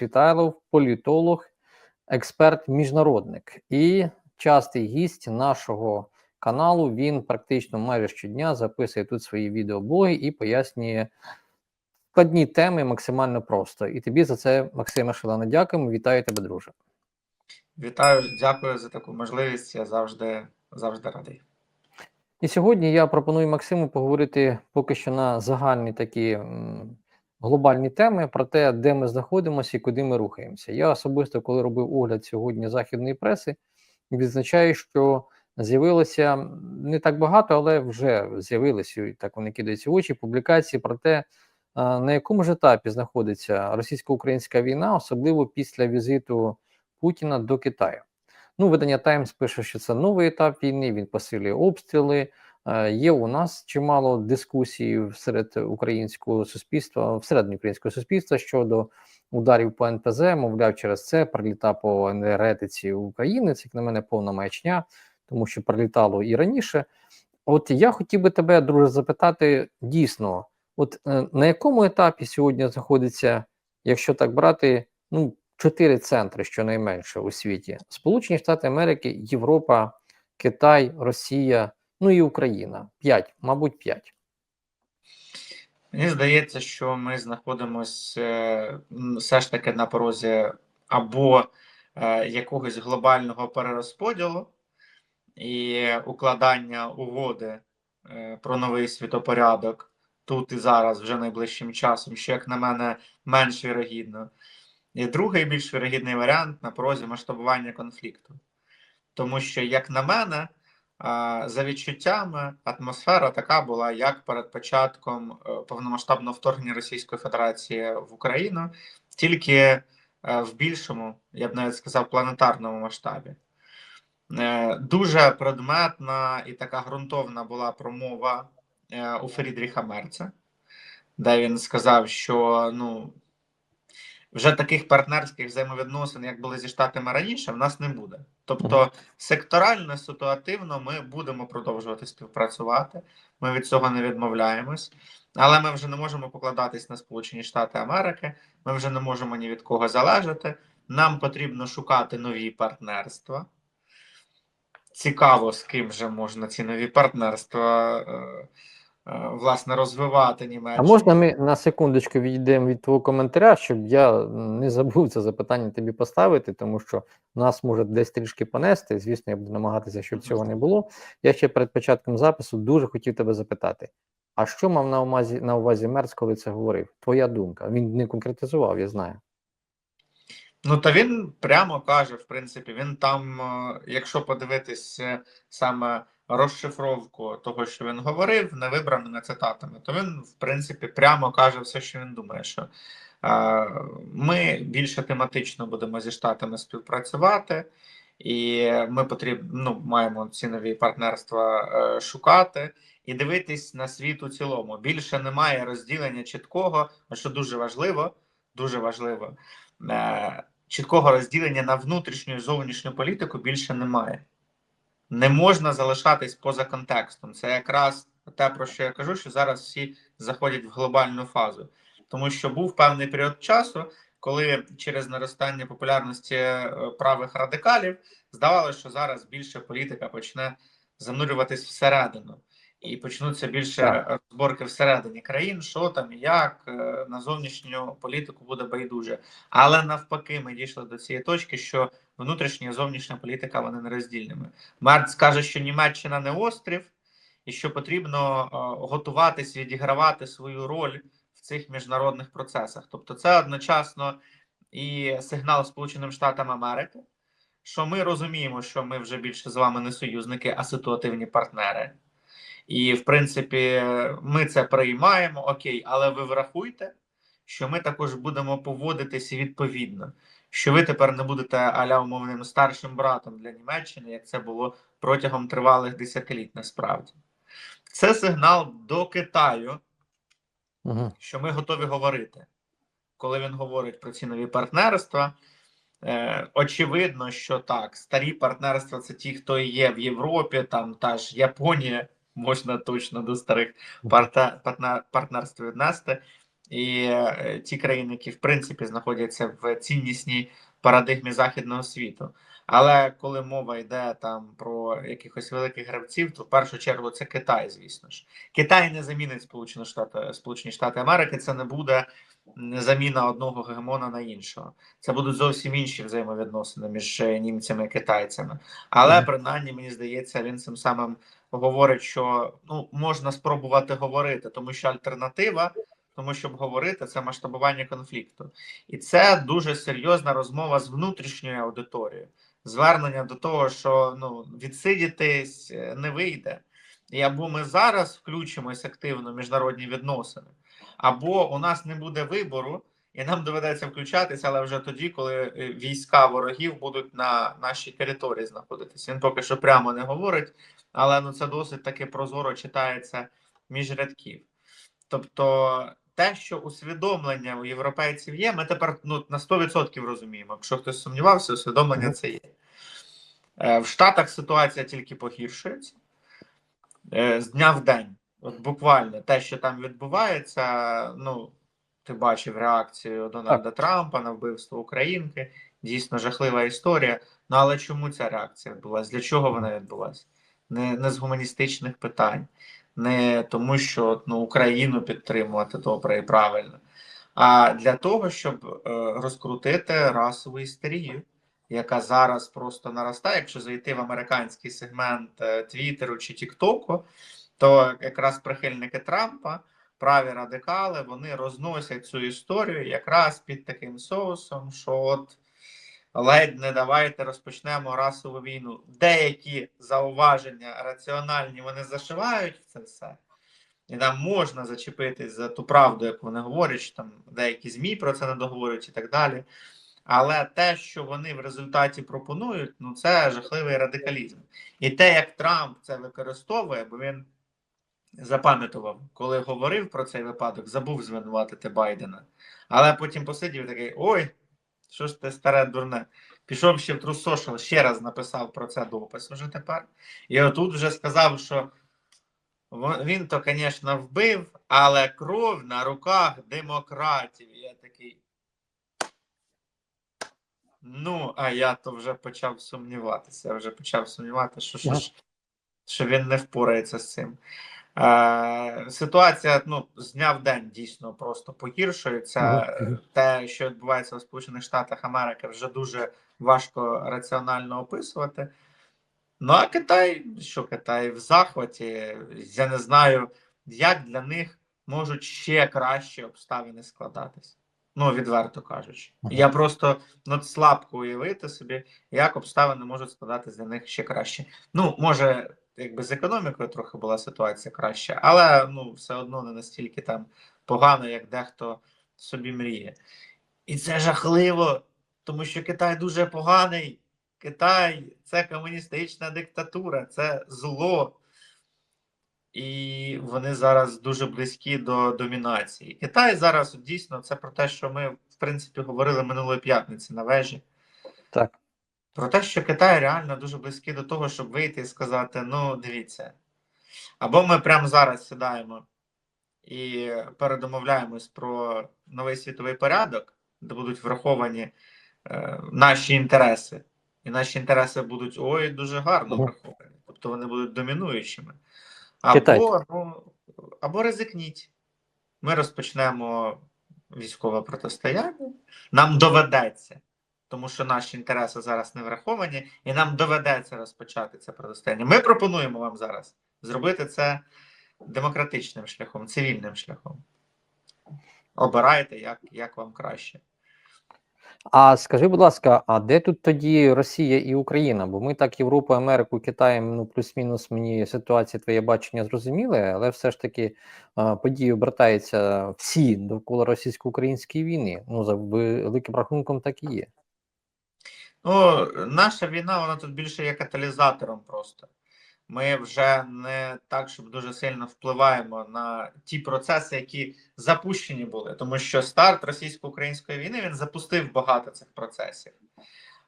Світайлов, політолог, експерт, міжнародник і частий гість нашого каналу. Він практично майже щодня записує тут свої відеоблоги і пояснює складні теми максимально просто. І тобі за це, Максиме, шалено дякуємо. Вітаю тебе, друже. Вітаю, дякую за таку можливість. Я завжди завжди радий. І сьогодні я пропоную Максиму поговорити поки що на загальні такі глобальні теми про те, де ми знаходимося і куди ми рухаємося. Я особисто, коли робив огляд сьогодні західної преси, відзначаю, що з'явилося не так багато, але вже з'явилися так вони кидаються в очі публікації про те, на якому ж етапі знаходиться російсько-українська війна, особливо після візиту Путіна до Китаю. Ну, видання Таймс пише, що це новий етап війни. Він посилює обстріли. Е, Є у нас чимало дискусій серед українського суспільства, всередині українського суспільства щодо ударів по НПЗ. Мовляв, через це приліта по енергетиці України. Це як на мене повна маячня, тому що прилітало і раніше. От я хотів би тебе, друже, запитати дійсно, от е, на якому етапі сьогодні знаходиться, якщо так брати, ну чотири центри, щонайменше у світі: Сполучені Штати Америки, Європа, Китай, Росія, ну і Україна. П'ять, мабуть, п'ять. Мені здається, що ми знаходимося все ж таки на порозі або е, якогось глобального перерозподілу і укладання угоди е, про новий світопорядок тут і зараз, вже найближчим часом, що, як на мене, менш вірогідно. І другий більш вірогідний варіант на порозі масштабування конфлікту. Тому що, як на мене, за відчуттями атмосфера така була, як перед початком е, повномасштабного вторгнення Російської Федерації в Україну, тільки е, в більшому, я б навіть сказав, планетарному масштабі. Е, дуже предметна і така ґрунтовна була промова у Фрідріха Мерца, де він сказав, що ну вже таких партнерських взаємовідносин, як були зі штатами раніше, в нас не буде. Тобто, секторально, ситуативно ми будемо продовжувати співпрацювати. Ми від цього не відмовляємось, але ми вже не можемо покладатись на Сполучені Штати Америки. Ми вже не можемо ні від кого залежати. Нам потрібно шукати нові партнерства. Цікаво, з ким же можна ці нові партнерства. Е, Е, власне розвивати Німеччину. А можна ми на секундочку відійдемо від твого коментаря, щоб я не забув це запитання тобі поставити, тому що нас може десь трішки понести. Звісно, я буду намагатися, щоб цього не було. Я ще перед початком запису дуже хотів тебе запитати: а що мав на увазі на увазі Мерц, коли це говорив? Твоя думка? Він не конкретизував, я знаю. Ну, та він прямо каже, в принципі, він там, е, якщо подивитись саме розшифровку того, що він говорив, не вибраними цитатами, то він, в принципі, прямо каже все, що він думає, що е, ми більше тематично будемо зі штатами співпрацювати, і ми потрібно ну, маємо ці нові партнерства е, шукати. І дивитись на світ у цілому. Більше немає розділення чіткого, що дуже важливо, дуже важливо, е, чіткого розділення на внутрішню і зовнішню політику більше немає не можна залишатись поза контекстом. Це якраз те, про що я кажу, що зараз всі заходять в глобальну фазу, тому що був певний період часу, коли через наростання популярності е, правих радикалів здавалося, що зараз більше політика почне занурюватись всередину. І почнуться більше зборки всередині країн, що там і як е, на зовнішню політику буде байдуже. Але навпаки, ми дійшли до цієї точки, що внутрішня і зовнішня політика вони нероздільними. Мерц каже, що Німеччина не острів, і що потрібно е, готуватись відігравати свою роль в цих міжнародних процесах. Тобто, це одночасно і сигнал Сполученим Штатам Америки, що ми розуміємо, що ми вже більше з вами не союзники, а ситуативні партнери. І, в принципі, ми це приймаємо, окей, але ви врахуйте, що ми також будемо поводитися відповідно, що ви тепер не будете аля умовним старшим братом для Німеччини, як це було протягом тривалих десятиліть, насправді. Це сигнал до Китаю, угу. що ми готові говорити. Коли він говорить про ці нові партнерства, е, очевидно, що так, старі партнерства це ті, хто є в Європі, там та ж Японія можна точно до старих партнерств віднести. і е, ті країни, які в принципі знаходяться в ціннісній парадигмі західного світу. Але коли мова йде там про якихось великих гравців, то в першу чергу це Китай, звісно ж. Китай не замінить Сполучені Штати, Сполучені Штати Америки. Це не буде заміна одного гегемона на іншого. Це будуть зовсім інші взаємовідносини між е, німцями і китайцями. Але принаймні мені здається, він цим самим говорить, що ну можна спробувати говорити, тому що альтернатива, тому щоб говорити, це масштабування конфлікту, і це дуже серйозна розмова з внутрішньою аудиторією. Звернення до того, що ну відсидітись е, не вийде, і або ми зараз включимось активно в міжнародні відносини, або у нас не буде вибору, і нам доведеться включатися, але вже тоді, коли е, війська ворогів будуть на нашій території знаходитися. Він поки що прямо не говорить, але ну це досить таки прозоро читається між рядків. Тобто, те, що усвідомлення у європейців є, ми тепер ну, на 100% розуміємо. Якщо хтось сумнівався, усвідомлення це є. Е, В Штатах ситуація тільки погіршується Е, з дня в день. От буквально те, що там відбувається, ну ти бачив реакцію Дональда Трампа на вбивство Українки. Дійсно жахлива історія. Ну але чому ця реакція відбулася? Для чого вона відбулася? Не, не з гуманістичних питань, не тому, що ну, Україну підтримувати добре і правильно, а для того, щоб е, розкрутити расову істерію, яка зараз просто наростає. Якщо зайти в американський сегмент е, Твіттеру чи Тіктоку, то якраз прихильники Трампа, праві радикали, вони розносять цю історію якраз під таким соусом, що от ледь не давайте розпочнемо расову війну. Деякі зауваження раціональні вони зашивають в це все. І нам можна зачепитись за ту правду, як вони говорять, що там деякі ЗМІ про це не договорюють і так далі. Але те, що вони в результаті пропонують, ну це жахливий радикалізм. І те, як Трамп це використовує, бо він запам'ятував, коли говорив про цей випадок, забув звинуватити Байдена. Але потім посидів такий: ой, що ж ти старе дурне. Пішов ще в Social, ще раз написав про це допис уже тепер. І отут вже сказав, що він то, звісно, вбив, але кров на руках демократів. Я такий. Ну, а я то вже почав сумніватися. Я вже почав сумніватися, що, що, що він не впорається з цим. Е, ситуація ну, з дня в день дійсно просто погіршується. Те, що відбувається у Сполучених Штатах Америки, вже дуже важко раціонально описувати. Ну, а Китай, що Китай в захваті, я не знаю, як для них можуть ще кращі обставини складатись. Ну, відверто кажучи. Я просто ну, слабко уявити собі, як обставини можуть складатись для них ще краще. Ну, може, якби з економікою трохи була ситуація краща, але ну, все одно не настільки там погано, як дехто собі мріє. І це жахливо, тому що Китай дуже поганий. Китай це комуністична диктатура, це зло. І вони зараз дуже близькі до домінації. Китай зараз дійсно це про те, що ми, в принципі, говорили минулої п'ятниці на вежі. Так. Про те, що Китай реально дуже близький до того, щоб вийти і сказати: ну, дивіться, або ми прямо зараз сідаємо і передомовляємось про новий світовий порядок, де будуть враховані е, наші інтереси. І наші інтереси будуть ой, дуже гарно враховані. Тобто вони будуть домінуючими. Або, ну, або ризикніть. Ми розпочнемо військове протистояння. Нам доведеться, тому що наші інтереси зараз не враховані, і нам доведеться розпочати це протистояння. Ми пропонуємо вам зараз зробити це демократичним шляхом, цивільним шляхом. Обирайте, як, як вам краще. А скажи, будь ласка, а де тут тоді Росія і Україна? Бо ми так Європу, Америку, Китаєм, ну плюс-мінус мені ситуація, твоє бачення зрозуміли, але все ж таки події обертаються всі довкола російсько-української війни. Ну за великим рахунком так і є. Ну, наша війна, вона тут більше є каталізатором просто. Ми вже не так, щоб дуже сильно впливаємо на ті процеси, які запущені були, тому що старт російсько-української війни він запустив багато цих процесів.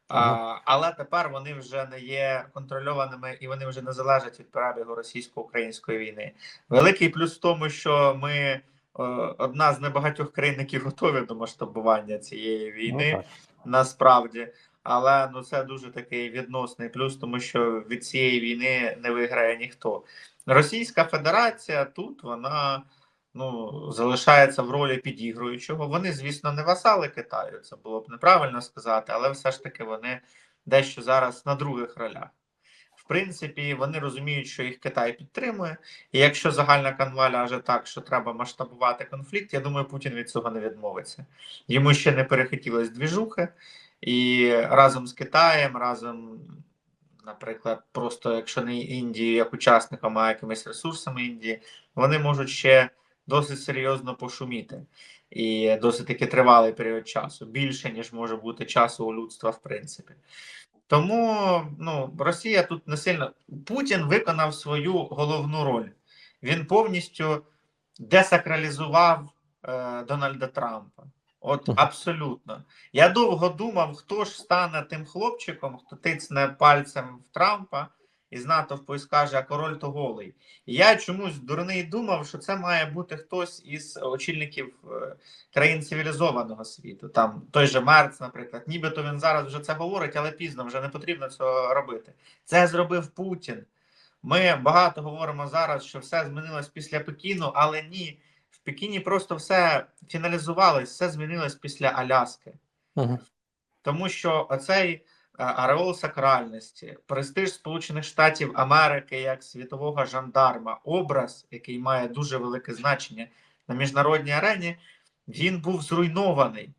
А, але тепер вони вже не є контрольованими і вони вже не залежать від перебігу російсько-української війни. Великий плюс в тому, що ми е, одна з небагатьох країн, які готові до масштабування цієї війни Ну, так. насправді. Але ну це дуже такий відносний плюс, тому що від цієї війни не виграє ніхто. Російська Федерація тут вона ну залишається в ролі підігруючого. Вони, звісно, не васали Китаю, це було б неправильно сказати, але все ж таки вони дещо зараз на других ролях. В принципі, вони розуміють, що їх Китай підтримує, і якщо загальна канва ляже так, що треба масштабувати конфлікт, я думаю, Путін від цього не відмовиться. Йому ще не перехотілось двіжухи, і разом з Китаєм, разом, наприклад, просто якщо не Індією як учасником, а якимись ресурсами Індії, вони можуть ще досить серйозно пошуміти. І досить таки тривалий період часу, більше ніж може бути часу у людства, в принципі. Тому ну, Росія тут не сильно. Путін виконав свою головну роль. Він повністю десакралізував е, Дональда Трампа. От абсолютно. Я довго думав, хто ж стане тим хлопчиком, хто тицне пальцем в Трампа і з натовпу і скаже, а король то голий. І я чомусь дурний думав, що це має бути хтось із очільників е, країн цивілізованого світу. Там той же Мерц, наприклад, нібито він зараз вже це говорить, але пізно вже не потрібно цього робити. Це зробив Путін. Ми багато говоримо зараз, що все змінилось після Пекіну, але ні. В Пекіні просто все фіналізувалось, все змінилось після Аляски. Мгм. Тому що оцей е, ареол сакральності, престиж Сполучених Штатів Америки як світового жандарма, образ, який має дуже велике значення на міжнародній арені, він був зруйнований.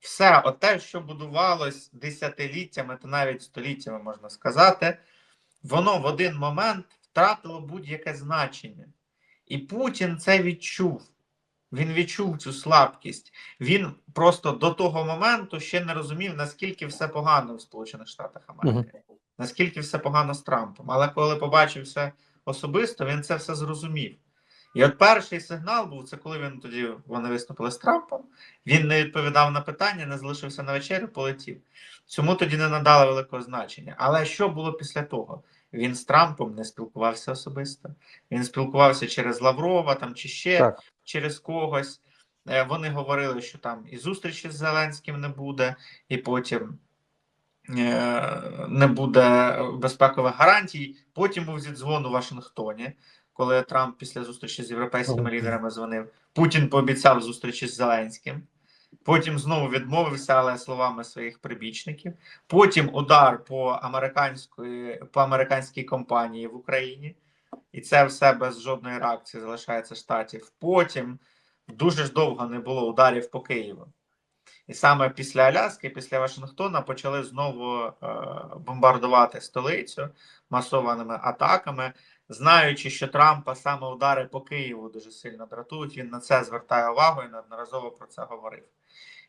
Все, оте, що будувалось десятиліттями та навіть століттями, можна сказати, воно в один момент втратило будь-яке значення. І Путін це відчув. Він відчув цю слабкість. Він просто до того моменту ще не розумів, наскільки все погано в Сполучених Штатах Америки, наскільки все погано з Трампом. Але коли побачив все особисто, він це все зрозумів. І от перший сигнал був це, коли він тоді вони виступили з Трампом. Він не відповідав на питання, не залишився на вечерю, полетів. Цьому тоді не надали великого значення. Але що було після того? Він з Трампом не спілкувався особисто. Він спілкувався через Лаврова там чи ще Так. через когось. Е, Вони говорили, що там і зустрічі з Зеленським не буде, і потім е, не буде безпекових гарантій. Потім був зідзвон у Вашингтоні, коли Трамп після зустрічі з європейськими лідерами дзвонив. Путін пообіцяв зустрічі з Зеленським. Потім знову відмовився, але словами своїх прибічників. Потім удар по американської по американській компанії в Україні, і це все без жодної реакції залишається штатів. Потім дуже ж довго не було ударів по Києву. І саме після Аляски, після Вашингтона почали знову е, бомбардувати столицю масованими атаками, знаючи, що Трампа саме удари по Києву дуже сильно дратують. Він на це звертає увагу і неодноразово про це говорив.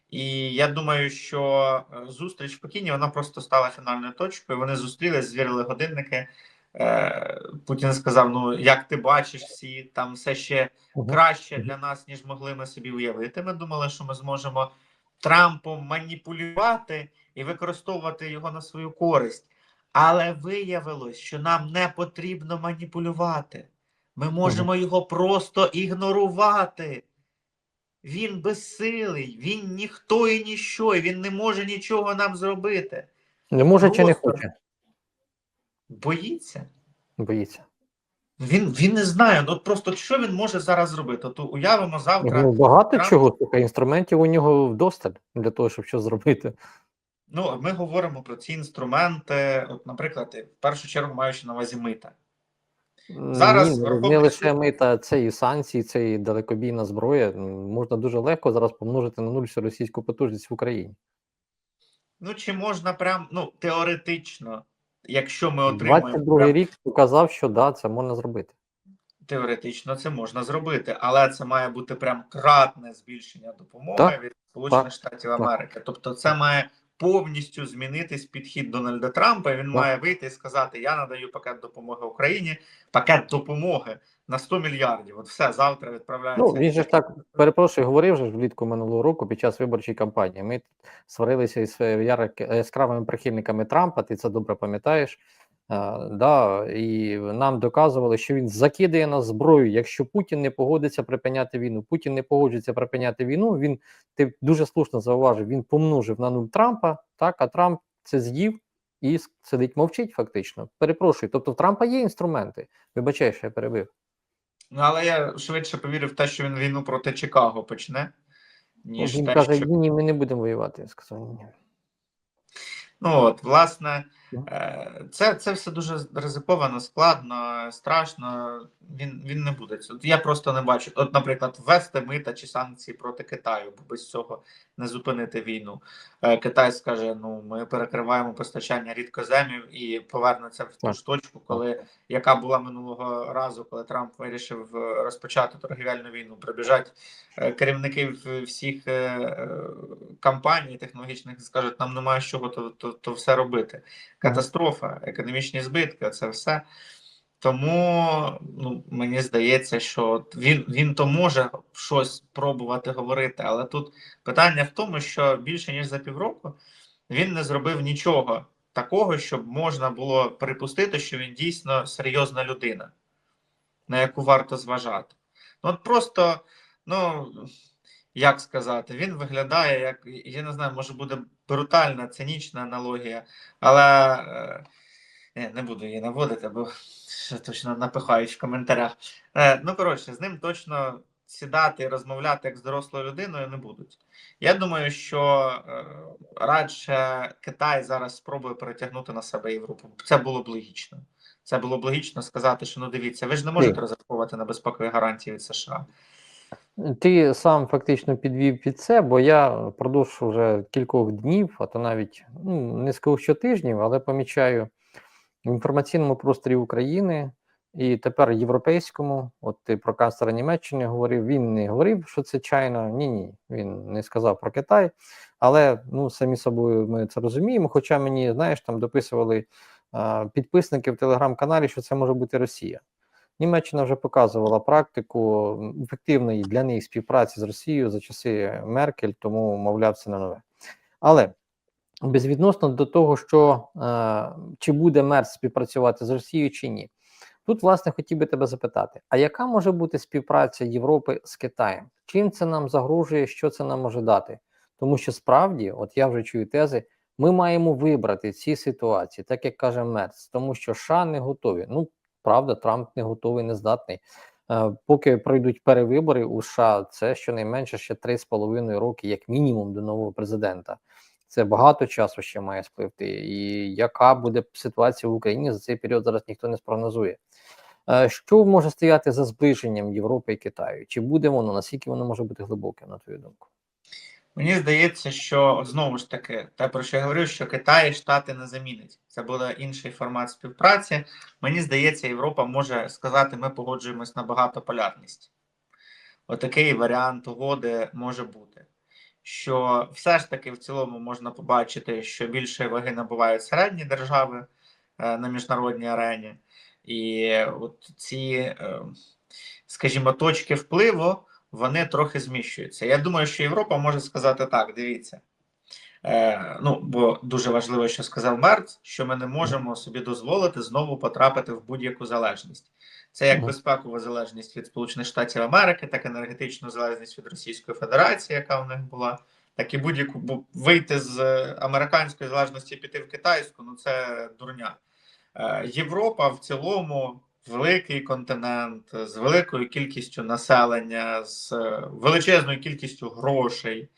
І я думаю, що е, зустріч в Пекіні вона просто стала фінальною точкою. Вони зустрілись, звірили годинники. Е, Путін сказав: Ну, як ти бачиш, всі там все ще краще для нас, ніж могли ми собі уявити. Ми думали, що ми зможемо Трампом маніпулювати і використовувати його на свою користь. Але виявилось, що нам не потрібно маніпулювати. Ми можемо його просто ігнорувати. Він безсилий, він ніхто і ніщо, і він не може нічого нам зробити. Не може чи не хоче, Боїться. боїться. Він, він не знає. Ну от просто що він може зараз зробити? То уявимо завтра. Ну, багато Трамп- чого, слухай, інструментів у нього вдосталь для того, щоб щось зробити. Ну, ми говоримо про ці інструменти, от, наприклад, в першу чергу маючи на увазі мита. Зараз Ні, не- не лише мита, це і санкції, це і далекобійна зброя. Можна дуже легко зараз помножити на нуль всю російську потужність в Україні. Ну, чи можна прям, ну, теоретично, якщо ми отримаємо 22 прям, рік показав, що да, це можна зробити. теоретично це можна зробити, але це має бути прям кратне збільшення допомоги Так, від Сполучених Штатів. Америки. Тобто, це має повністю змінитись підхід Дональда Трампа. Він Так. має вийти і сказати: Я надаю пакет допомоги Україні, пакет допомоги на 100 мільярдів. От все завтра відправляється. Ну, він же ж так, перепрошую, говорив же влітку минулого року під час виборчої кампанії. Ми сварилися із е, яскравими прихильниками Трампа, ти це добре пам'ятаєш. А, да, і нам доказували, що він закидає нас зброю. Якщо Путін не погодиться припиняти війну, Путін не погоджується припиняти війну. Він ти дуже слушно зауважив, він помножив на нуль Трампа, так а Трамп це з'їв і сидить, мовчить фактично. Перепрошую. Тобто в Трампа є інструменти. Вибачай, що я перебив. Ну, але я швидше повірив в те, що він війну проти Чикаго почне, ніж він те, каже: що ні, ми не будемо воювати. Я сказав, ні. Ну от, власне, е, це, це все дуже ризиковано, складно, страшно. Він він не буде. Я просто не бачу. От, наприклад, ввести мита чи санкції проти Китаю, бо без цього не зупинити війну. Е, Китай скаже: ну ми перекриваємо постачання рідкоземів і повернеться в ту ж точку, коли яка була минулого разу, коли Трамп вирішив е, розпочати торгівельну війну. Прибіжать е, керівники всіх е, е, компаній технологічних і скажуть, нам немає з чого то, то, то все робити. Катастрофа, економічні збитки, це все. Тому ну, мені здається, що він, він то може щось пробувати говорити, але тут питання в тому, що більше ніж за півроку він не зробив нічого такого, щоб можна було припустити, що він дійсно серйозна людина, на яку варто зважати. Ну, от просто, ну як сказати, він виглядає як, я не знаю, може буде брутальна, цинічна аналогія, але е, не буду її наводити, бо точно напихають в коментарях. Е, ну, коротше, з ним точно сідати і розмовляти як з дорослою людиною не будуть. Я думаю, що е, радше Китай зараз спробує перетягнути на себе Європу. Це було б логічно. Це було б логічно сказати, що ну дивіться, ви ж не можете розраховувати на безпекові гарантії від США. Ти сам фактично підвів під це, бо я впродовж вже кількох днів, а то навіть ну, не скажу що тижнів, але помічаю в інформаційному просторі України і тепер європейському. От ти про канцлера Німеччини говорив. Він не говорив, що це Чайна. Ні, ні, він не сказав про Китай. Але ну самі собою ми це розуміємо. Хоча мені знаєш, там дописували а, підписники в телеграм-каналі, що це може бути Росія. Німеччина вже показувала практику ефективної для них співпраці з Росією за часи Меркель, тому мовляв, це не нове. Але безвідносно до того, що е, чи буде Мерц співпрацювати з Росією чи ні, тут власне хотів би тебе запитати: а яка може бути співпраця Європи з Китаєм? Чим це нам загрожує, що це нам може дати? Тому що справді, от я вже чую тези, ми маємо вибрати ці ситуації, так як каже Мерц, тому що США не готові. Ну правда, Трамп не готовий, не здатний. Е, Поки пройдуть перевибори у США, це щонайменше ще 3,5 роки, як мінімум, до нового президента. Це багато часу ще має спливти. І яка буде ситуація в Україні за цей період зараз ніхто не спрогнозує. Е, Що може стояти за зближенням Європи і Китаю? Чи буде воно? Наскільки воно може бути глибоким, на твою думку? Мені здається, що знову ж таки, те, про що я говорив, що Китай і Штати не замінить. Це буде інший формат співпраці. Мені здається, Європа може сказати, ми погоджуємось на багатополярність. Отакий варіант угоди може бути. Що все ж таки в цілому можна побачити, що більше ваги набувають середні держави е, на міжнародній арені. І от ці, е, скажімо, точки впливу вони трохи зміщуються. Я думаю, що Європа може сказати так: дивіться. Е, ну, бо дуже важливо, що сказав Мерц, що ми не можемо собі дозволити знову потрапити в будь-яку залежність. Це як безпекова залежність від Сполучених Штатів Америки, так і енергетичну залежність від Російської Федерації, яка у них була, так і будь-яку бо вийти з е, американської залежності і піти в китайську, ну це дурня. Е, Європа в цілому великий континент з великою кількістю населення, з е, величезною кількістю грошей,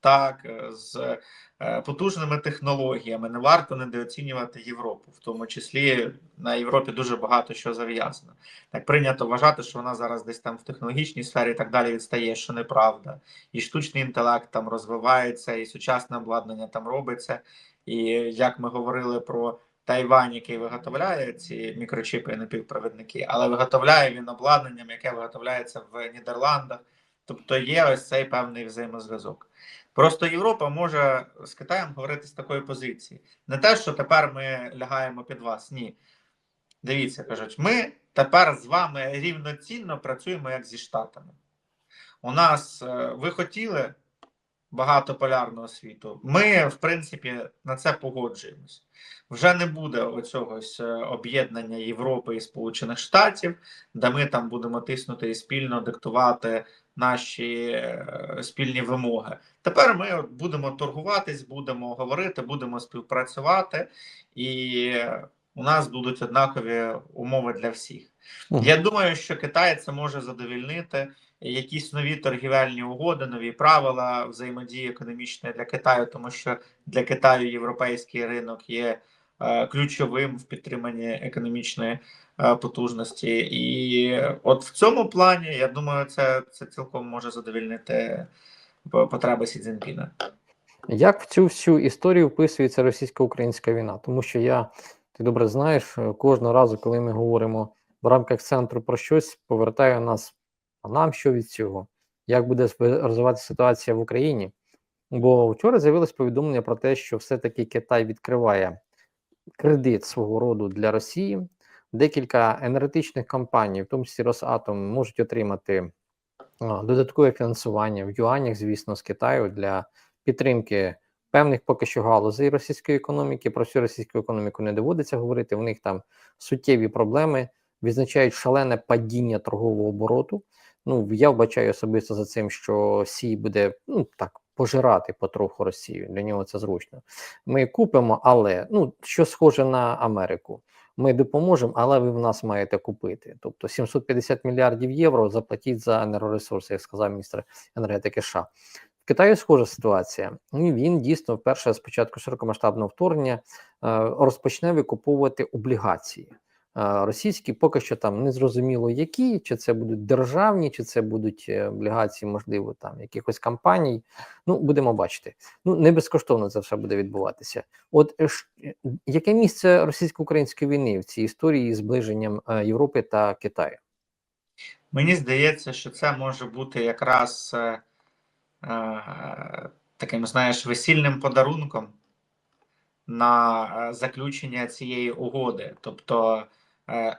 так, е, з е, потужними технологіями. Не варто недооцінювати Європу, в тому числі на Європі дуже багато що зав'язано. Так прийнято вважати, що вона зараз десь там в технологічній сфері і так далі відстає, що неправда. І штучний інтелект там розвивається, і сучасне обладнання там робиться. І як ми говорили про Тайвань, який виготовляє ці мікрочипи і напівпровідники, але виготовляє він обладнанням, яке виготовляється в Нідерландах. Тобто є ось цей певний взаємозв'язок. Просто Європа може з Китаєм говорити з такої позиції. Не те, що тепер ми лягаємо під вас. Ні. Дивіться, кажуть, ми тепер з вами рівноцінно працюємо як зі Штатами. У нас е, ви хотіли багатополярного світу. Ми, в принципі, на це погоджуємось. Вже не буде оцьогось е, об'єднання Європи і Сполучених Штатів, де ми там будемо тиснути і спільно диктувати наші е, спільні вимоги. Тепер ми будемо торгуватись, будемо говорити, будемо співпрацювати, і у нас будуть однакові умови для всіх. Я думаю, що Китай це може задовільнити якісь нові торгівельні угоди, нові правила взаємодії економічної для Китаю, тому що для Китаю європейський ринок є е, ключовим в підтриманні економічної е, потужності. І от в цьому плані я думаю, це, це цілком може задовільнити потреби Сі Цзіньпіна. Як в цю всю історію вписується російсько-українська війна? Тому що я, ти добре знаєш, е, кожного разу, коли ми говоримо в рамках центру про щось, повертає нас, а нам що від цього? Як буде розвиватися ситуація в Україні? Бо вчора з'явилось повідомлення про те, що все-таки Китай відкриває кредит свого роду для Росії. Декілька енергетичних компаній, в тому числі Росатом, можуть отримати додаткове фінансування в юанях, звісно, з Китаю для підтримки певних поки що галузей російської економіки. Про всю російську економіку не доводиться говорити. У них там суттєві проблеми, відзначають шалене падіння торгового обороту. Ну я вбачаю особисто за цим, що Сій буде ну так пожирати потроху Росію. Для нього це зручно. Ми купимо, але ну що схоже на Америку. Ми допоможемо, але ви в нас маєте купити. Тобто 750 мільярдів євро заплатіть за енергоресурси, як сказав міністр енергетики США. В Китаї схожа ситуація. І він дійсно вперше з початку широкомасштабного вторгнення е, розпочне викуповувати облігації. Російські поки що там не зрозуміло які, чи це будуть державні, чи це будуть е, облігації, можливо, там якихось компаній. Ну, будемо бачити. Ну, не безкоштовно це все буде відбуватися. От е, е, яке місце російсько-української війни в цій історії з зближенням е, Європи та Китаю? Мені здається, що це може бути якраз е, е, таким, знаєш, весільним подарунком на заключення цієї угоди. Тобто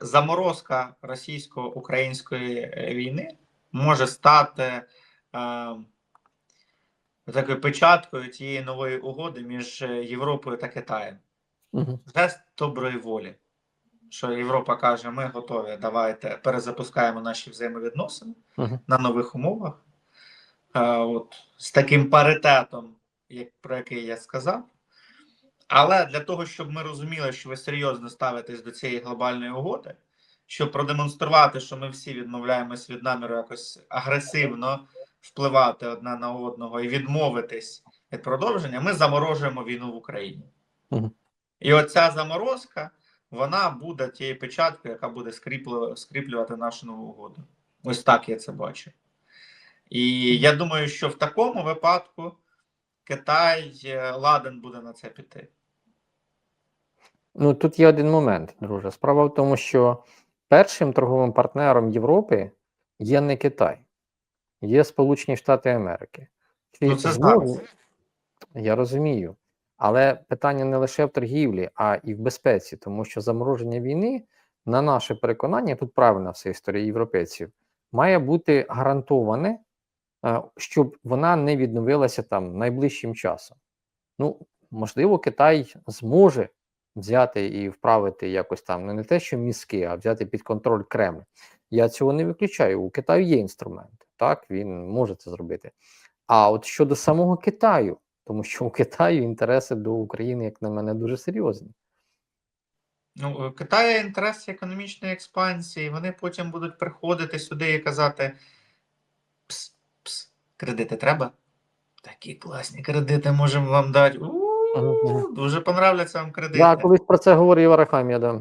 заморозка російсько-української е, війни може стати е, такою печаткою цієї нової угоди між е, Європою та Китаєм. Угу. Жест доброї волі. Що Європа каже, ми готові, давайте перезапускаємо наші взаємовідносини Угу. на нових умовах. Е, от, з таким паритетом, як, про який я сказав. Але для того, щоб ми розуміли, що ви серйозно ставитесь до цієї глобальної угоди, щоб продемонструвати, що ми всі відмовляємось від наміру якось агресивно впливати одне на одного і відмовитись від продовження, ми заморожуємо війну в Україні. І оця заморозка, вона буде тією печаткою, яка буде скріплювати нашу нову угоду. Ось так я це бачу. І я думаю, що в такому випадку Китай е, ладен буде на це піти. Ну тут є один момент, друже. Справа в тому, що першим торговим партнером Європи є не Китай, є Сполучені Штати Америки. Чи Ну, це зараз. Я розумію. Але питання не лише в торгівлі, а і в безпеці, тому що замороження війни, на наше переконання, тут правильна вся історія європейців, має бути гарантоване, е, щоб вона не відновилася там найближчим часом. Ну, можливо, Китай зможе взяти і вправити якось там ну, не те, що мізки, а взяти під контроль Кремль. Я цього не виключаю. У Китаю є інструменти, так, він може це зробити. А от щодо самого Китаю, тому що у Китаю інтереси до України, як на мене, дуже серйозні. Ну, у Китаю є інтерес економічної експансії. Вони потім будуть приходити сюди і казати: пс, пс, кредити треба? Такі класні кредити можемо вам дати. У-у-у, Дуже понравляться вам кредити. Да, колись про це говорив Арахамія, да.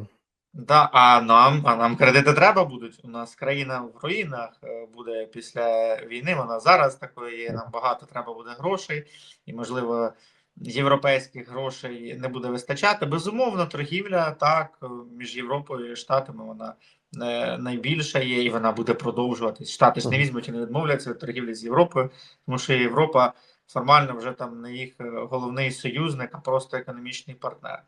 Да, а нам, а нам кредити треба будуть. У нас країна в руїнах е, буде після війни. Вона зараз такою є. Нам багато треба буде грошей, і можливо європейських грошей не буде вистачати. Безумовно, торгівля так е, між Європою і Штатами вона е, найбільша є, і вона буде продовжуватись. Штати ж не візьмуть і не відмовляться від торгівлі з Європою, тому що Європа формально вже там не їх е, головний союзник, а просто економічний партнер.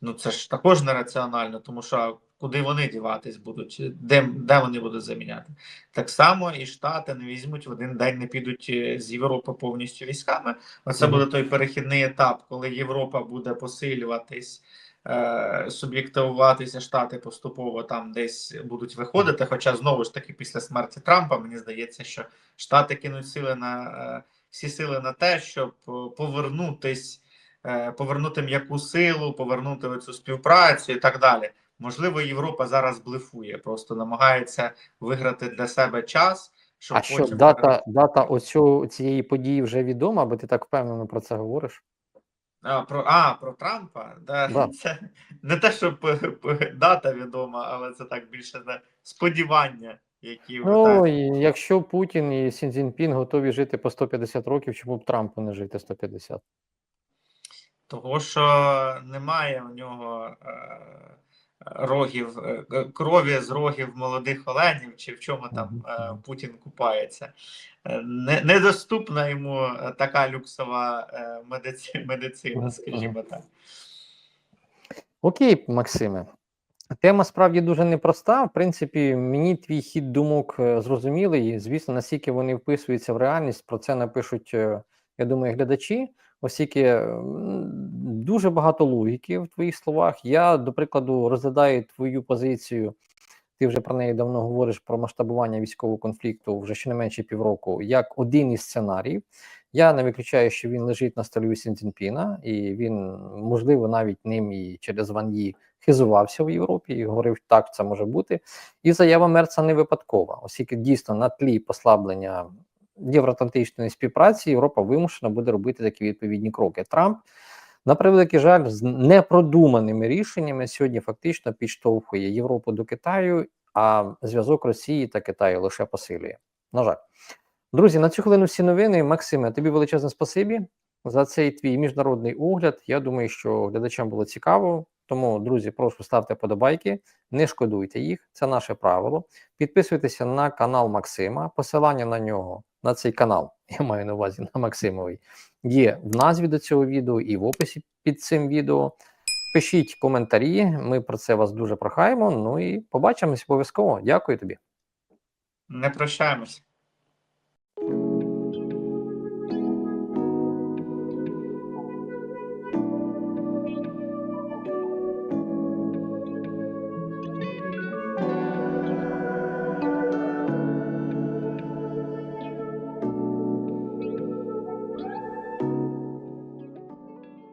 Ну це ж також нераціонально, тому що куди вони діватись будуть, де, де вони будуть заміняти. Так само і Штати не візьмуть в один день, не підуть е, з Європи повністю військами. Оце Мгм. буде той перехідний етап, коли Європа буде посилюватись, е, суб'єктивуватися, Штати поступово там десь будуть виходити. Хоча знову ж таки, після смерті Трампа, мені здається, що Штати кинуть сили на е, всі сили на те, щоб е, повернутись, е, повернути м'яку силу, повернути цю співпрацю і так далі. Можливо, Європа зараз блефує, просто намагається виграти для себе час, щоб А що дата, дата оцю, цієї події вже відома, бо ти так впевнено про це говориш? А, про, а, про Трампа? Да, Да. Це не те, що п- п- дата відома, але це так більше сподівання, які Ну, і якщо Путін і Сін Цзіньпін готові жити по 150 років, чому б Трампу не жити 150? Того, що немає у нього е, рогів, е, крові з рогів молодих оленів, чи в чому там е. Путін купається. Е, Не, недоступна йому е, така люксова е, медиці, медицина, скажімо так. Окей, Максиме. Тема справді дуже непроста. В принципі, мені твій хід думок е, зрозумілий. І, Звісно, наскільки вони вписуються в реальність, про це напишуть, е, я думаю, глядачі, оскільки дуже багато логіки в твоїх словах. Я, до прикладу, розглядаю твою позицію. Ти вже про неї давно говориш про масштабування військового конфлікту вже щонайменше півроку, як один із сценаріїв. Я не виключаю, що він лежить на столі у Сін і він, можливо, навіть ним і через Ван Ї хизувався в Європі і говорив, так це може бути. І заява Мерца не випадкова, оскільки дійсно на тлі послаблення євроатлантичної співпраці Європа вимушена буде робити такі відповідні кроки. Трамп, на превеликий жаль, з непродуманими рішеннями сьогодні фактично підштовхує Європу до Китаю, а зв'язок Росії та Китаю лише посилює. На жаль. Друзі, на цю хвилину всі новини. Максиме, тобі величезне спасибі за цей твій міжнародний огляд. Я думаю, що глядачам було цікаво. Тому, друзі, прошу ставте подобайки, не шкодуйте їх, це наше правило. Підписуйтеся на канал Максима. Посилання на нього, на цей канал, я маю на увазі на Максимовий, є в назві до цього відео і в описі під цим відео. Пишіть коментарі, ми про це вас дуже прохаємо. Ну і побачимось обов'язково. Дякую тобі. Не прощаємось.